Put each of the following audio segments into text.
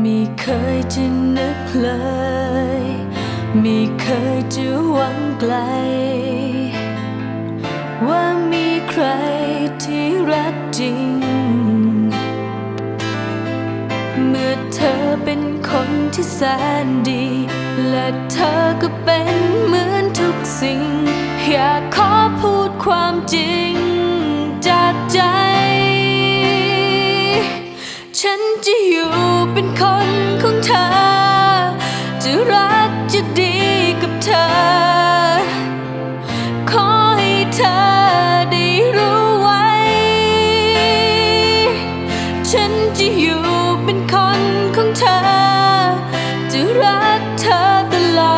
ไม่เคยจะนึกเลย ไม่เคยจะหวังไกล ว่ามีใครที่รักจริง เมื่อเธอเป็นคนที่แสนดี และเธอก็เป็นเหมือนทุกสิ่ง อยากขอพ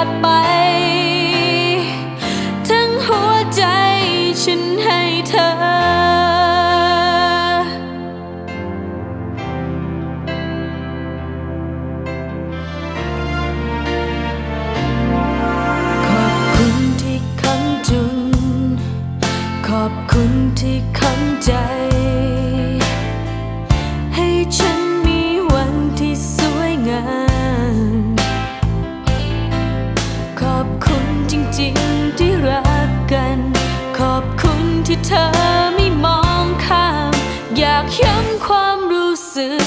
ตล ที่เธอไม่มองข้าม อยากย้ำความรู้สึก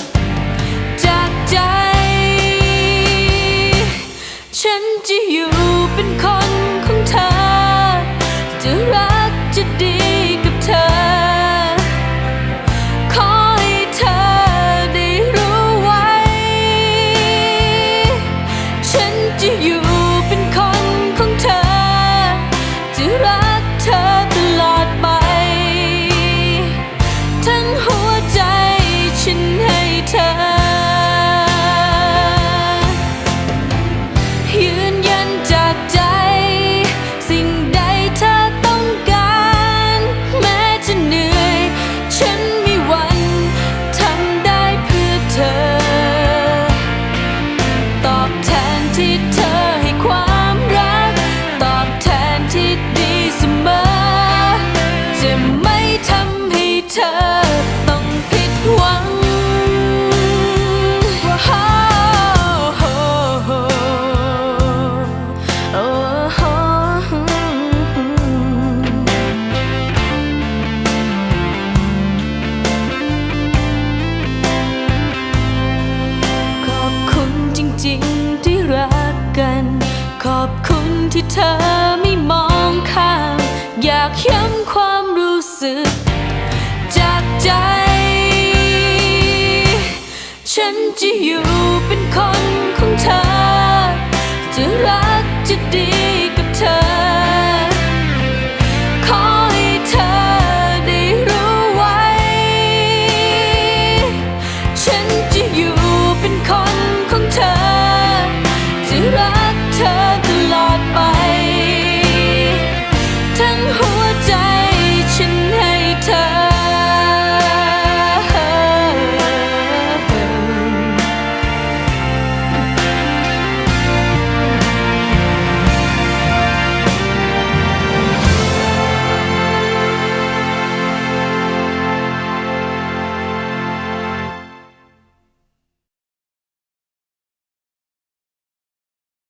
ขอบคุณที่เธอไม่มองข้าม อยากย้ำความรู้สึก จากใจ ฉันจะอยู่